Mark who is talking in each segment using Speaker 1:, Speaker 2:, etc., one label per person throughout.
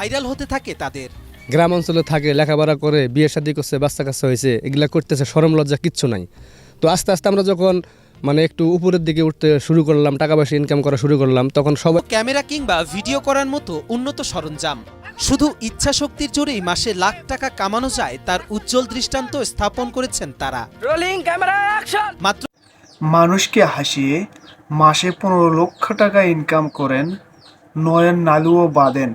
Speaker 1: Viral হতে থাকে তাদের।
Speaker 2: গ্রাম অঞ্চলে থাকে লেখাপড়া করে বিয়ে শাদি করছে বাচ্চা কাচ্চা হয়েছে এগুলা করতেছে সরম লজ্জা কিচ্ছু নাই। তো আস্তে আস্তে আমরা যখন মানে একটু উপরের দিকে উঠতে শুরু করলাম টাকা পয়সা ইনকাম করা শুরু করলাম তখন সবাই
Speaker 1: ক্যামেরা কিংবা ভিডিও করার মতো উন্নত সরঞ্জাম। শুধু ইচ্ছা শক্তির জোরেই মাসে লাখ টাকা কামানো যায় তার উজ্জ্বল দৃষ্টান্ত স্থাপন করেছেন তারা।
Speaker 3: রোলিং ক্যামেরা অ্যাকশন
Speaker 1: মাত্র
Speaker 4: মানুষকে হাসিয়ে মাসে পনেরো লক্ষ টাকা ইনকাম করেন নয়ন নালু ও বাদেন।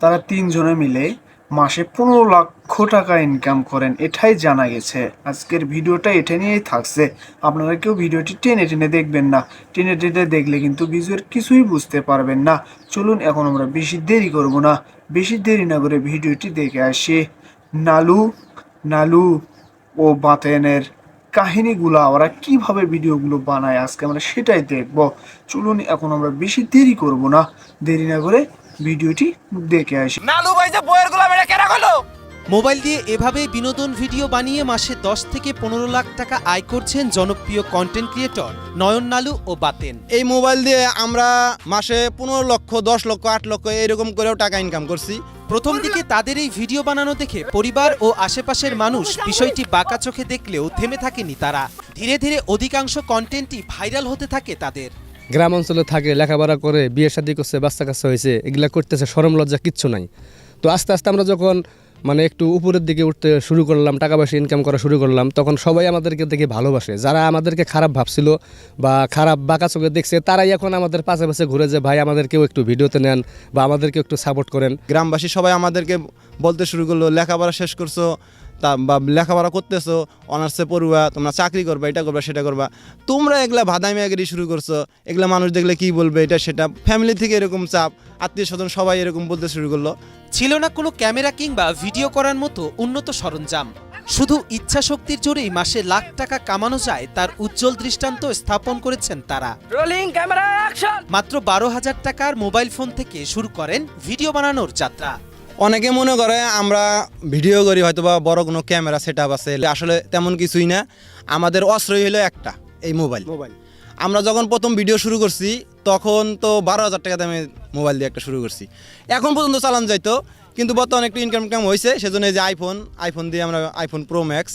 Speaker 4: তারা তিনজনে মিলে মাসে পনেরো লক্ষ টাকা ইনকাম করেন, এটাই জানা গেছে। আজকের ভিডিওটা এটা নিয়েই থাকছে। আপনারা কেউ ভিডিওটি টেনে টেনে দেখবেন না। টেনে টেনে দেখলে কিন্তু ভিজুয়াল কিছুই বুঝতে পারবেন না। চলুন, এখন আমরা বেশি দেরি করব না। বেশি দেরি না করে ভিডিওটি দেখে আসি। নালু নালু ও বাতেনের কাহিনীগুলো ওরা কীভাবে ভিডিওগুলো বানায় আজকে আমরা সেটাই দেখব। চলুন, এখন আমরা বেশি দেরি করব না। দেরি না করে ভিডিওটি দেখে আসি।
Speaker 3: নালু ভাই যে বইয়েরগুলা মেরে কেনা হলো
Speaker 1: মোবাইল দিয়ে এভাবে বিনোদন ভিডিও বানিয়ে মাসে দশ থেকে পনেরো লাখ টাকা আয় করছেন জনপ্রিয় কন্টেন্ট ক্রিয়েটর নয়ন নালু ও বাতেন।
Speaker 5: এই মোবাইল দিয়ে আমরা মাসে পনেরো লক্ষ দশ লক্ষ আট লক্ষ এরকম করেও টাকা ইনকাম করছি।
Speaker 1: প্রথম দিকে তাদের এই ভিডিও বানানো দেখে পরিবার ও আশেপাশের মানুষ বিষয়টি বাঁকা চোখে দেখলেও থেমে থাকেনি তারা। ধীরে ধীরে অধিকাংশ কন্টেন্টই ভাইরাল হতে থাকে তাদের।
Speaker 2: গ্রাম অঞ্চলে থাকে লেখাপড়া করে বিয়ে শাদী করছে বাচ্চা কাচ্চা হয়েছে এগুলা করতেছে সরম লজ্জা কিচ্ছু নাই। তো আস্তে আস্তে আমরা যখন মানে একটু উপরের দিকে উঠতে শুরু করলাম, টাকা পয়সা ইনকাম করা শুরু করলাম, তখন সবাই আমাদেরকে দেখে ভালোবাসে। যারা আমাদেরকে খারাপ ভাবছিল বা খারাপ বাঁকা চোখে দেখছে, তারাই এখন আমাদের পাশে পাশে ঘুরে যে, ভাই, আমাদেরকেও একটু ভিডিওতে নেন বা আমাদেরকে একটু সাপোর্ট করেন।
Speaker 5: গ্রামবাসী সবাই আমাদেরকে বলতে শুরু করল, লেখাপড়া শেষ করছ তা বা লেখাপড়া করতেছো অনার্সে পড়ুয়া তোমরা চাকরি করবা এটা করবা সেটা করবা। তোমরা এগুলা ভাদামিয়াগিরি শুরু করছ এগুলা মানুষ দেখলে কি বলবে এটা সেটা। ফ্যামিলি থেকে এরকম চাপ আত্মীয় স্বজন সবাই এরকম বলতে শুরু করল।
Speaker 1: ছিল না কোনো ক্যামেরা কিংবা ভিডিও করার মতো উন্নত সরঞ্জাম। শুধু ইচ্ছা শক্তির জোরেই মাসে লাখ টাকা কামানো যায় তার উজ্জ্বল দৃষ্টান্ত স্থাপন করেছেন তারা।
Speaker 3: রোলিং ক্যামেরা
Speaker 1: মাত্র বারো হাজার টাকার মোবাইল ফোন থেকে শুরু করেন ভিডিও বানানোর যাত্রা।
Speaker 5: অনেকে মনে করে আমরা ভিডিও করি হয়তো বা বড় কোনো ক্যামেরা সেট আপ আছে আসলে তেমন কিছুই না। আমাদের অস্ত্রই হলো একটা এই মোবাইল
Speaker 2: মোবাইল
Speaker 5: আমরা যখন প্রথম ভিডিও শুরু করছি তখন তো বারো হাজার টাকা দামে মোবাইল দিয়ে একটা শুরু করছি। এখন পর্যন্ত চালান যাইতো কিন্তু বর্তমানে একটু ইনকাম টিনকাম হয়েছে সেজন্য এই যে আইফোন আইফোন দিয়ে আমরা আইফোন প্রো ম্যাক্স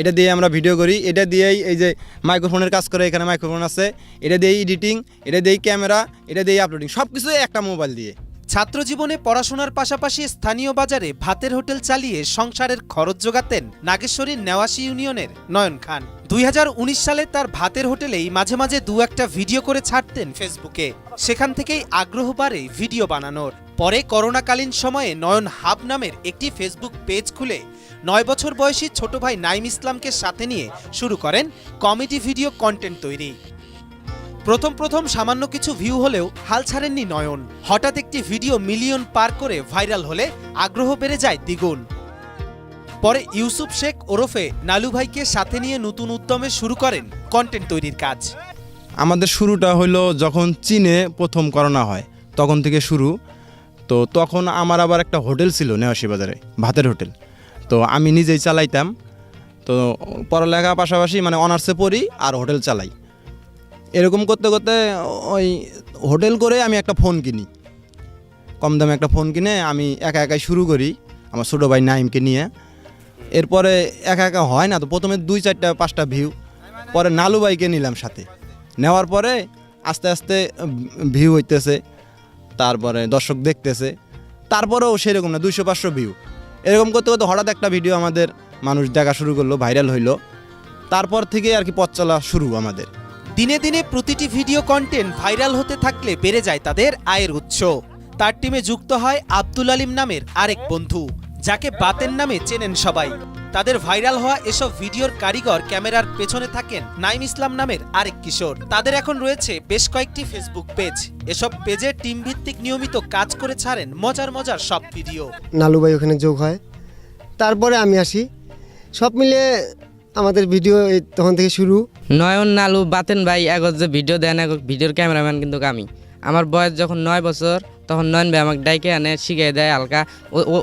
Speaker 5: এটা দিয়ে আমরা ভিডিও করি। এটা দিয়েই এই যে মাইক্রোফোনের কাজ করে এখানে মাইক্রোফোন আছে। এটা দিয়েই এডিটিং এটা দিয়েই ক্যামেরা এটা দিয়েই আপলোডিং সব কিছুই একটা মোবাইল দিয়ে।
Speaker 1: ছাত্র জীবনে পড়াশোনার পাশাপাশি স্থানীয় বাজারে ভাতের হোটেল চালিয়ে সংসারের খরচ যোগাতেন নাগেশ্বরীর নেওয়াশি ইউনিয়নের নয়ন খান। দুই হাজার উনিশ সালে তার ভাতের হোটেলেই মাঝে মাঝে দু একটা ভিডিও করে ছাড়তেন ফেসবুকে। সেখান থেকেই আগ্রহ বাড়ে ভিডিও বানানোর। পরে করোনাকালীন সময়ে নয়ন হাব নামের একটি ফেসবুক পেজ খুলে নয় বছর বয়সী ছোট ভাই নাইম ইসলামকে সাথে নিয়ে শুরু করেন কমেডি ভিডিও কন্টেন্ট তৈরি। প্রথম প্রথম সামান্য কিছু ভিউ হলেও হাল ছাড়েননি নয়ন। হঠাৎ একটি ভিডিও মিলিয়ন পার করে ভাইরাল হলে আগ্রহ বেড়ে যায় দ্বিগুণ। পরে ইউসুফ শেখ ওরফে নালু ভাইকে সাথে নিয়ে নতুন উদ্যমে শুরু করেন কন্টেন্ট তৈরির কাজ।
Speaker 5: আমাদের শুরুটা হলো যখন চীনে প্রথম করোনা হয়, তখন থেকে শুরু। তো তখন আমার আবার একটা হোটেল ছিল নেওয়াশি বাজারে, ভাতের হোটেল। তো আমি নিজেই চালাইতাম। তো পড়ালেখা পাশাপাশি মানে অনার্সে পড়ি আর হোটেল চালাই। এরকম করতে করতে ওই হোটেল করে আমি একটা ফোন কিনি। কম দামে একটা ফোন কিনে আমি একা একাই শুরু করি আমার ছোটো ভাই নাইমকে নিয়ে। এরপরে একা একা হয় না তো প্রথমে দুই চারটা, পাঁচটা ভিউ, পরে নালু ভাইকে নিলাম সাথে। নেওয়ার পরে আস্তে আস্তে ভিউ হইতেছে, তারপরে দর্শক দেখতেছে, তারপরেও সেরকম না, দুইশো, পাঁচশো ভিউ। এরকম করতে করতে হঠাৎ একটা ভিডিও আমাদের মানুষ দেখা শুরু করল, ভাইরাল হইল। তারপর থেকে আর কি পথ চলা শুরু আমাদের।
Speaker 1: দিনে দিনে প্রতিটি ভিডিও কন্টেন্ট ভাইরাল হতে থাকলে বেড়ে যায় তাদের আয়ের উৎস। তার টিমে যুক্ত হয় আব্দুল আলিম নামের আরেক বন্ধু, যাকে বাতেন নামে চেনেন সবাই। তাদের ভাইরাল হওয়া এসব ভিডিওর কারিগর ক্যামেরার পেছনে থাকেন নাইম ইসলাম নামের আরেক কিশোর। তাদের এখন রয়েছে বেশ কয়েকটি ফেসবুক পেজ এসব পেজে টিম ভিত্তিক নিয়মিত কাজ করে ছাড়েন মজার মজার সব ভিডিও
Speaker 6: নালু ভাই ওখানে যোগ হয়। তারপরে আমি আসি। সব মিলে আমাদের ভিডিও তখন থেকে শুরু।
Speaker 7: নয়ন নালু বাতেন ভাই এগো যে ভিডিও দেন এগো ভিডিওর ক্যামেরাম্যান কিন্তু আমি। আমার বয়স যখন নয় বছর তখন নয়ন ভাই আমাকে ডাইকে আনে শিখিয়ে দেয় হালকা।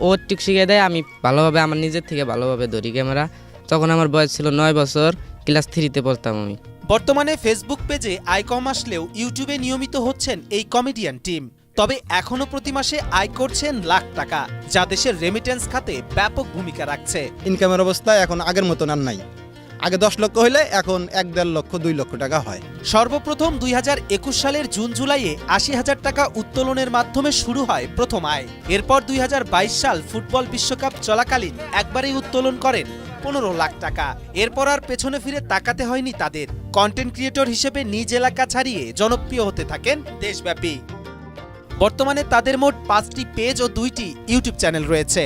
Speaker 7: ও টিক শিখিয়ে দেয় আমি ভালোভাবে আমার নিজের থেকে ভালোভাবে ধরি ক্যামেরা। তখন আমার বয়স ছিল নয় বছর ক্লাস থ্রিতে পড়তাম আমি।
Speaker 1: বর্তমানে ফেসবুক পেজে আয় কম আসলেও ইউটিউবে নিয়মিত হচ্ছেন এই কমেডিয়ান টিম। তবে এখনও প্রতি মাসে আয় করছেন লাখ টাকা যা দেশের রেমিটেন্স খাতে ব্যাপক ভূমিকা রাখছে।
Speaker 5: ইনকামের অবস্থা এখন আগের মতন আর নাই। আগে দশ লক্ষ হইলে এখন এক দেড় লক্ষ, দুই লক্ষ টাকা হয়।
Speaker 1: সর্বপ্রথম দুই হাজার একুশ সালের জুন জুলাইয়ে আশি হাজার টাকা উত্তোলনের মাধ্যমে শুরু হয় প্রথম আয়। এরপর দুই হাজার বাইশ সাল ফুটবল বিশ্বকাপ চলাকালীন একবারেই উত্তোলন করেন পনেরো লাখ টাকা। এরপর আর পেছনে ফিরে তাকাতে হয়নি তাদের। কন্টেন্ট ক্রিয়েটর হিসেবে নিজ এলাকা ছাড়িয়ে জনপ্রিয় হতে থাকেন দেশব্যাপী। বর্তমানে তাদের মোট পাঁচটি পেজ ও দুইটি ইউটিউব চ্যানেল রয়েছে।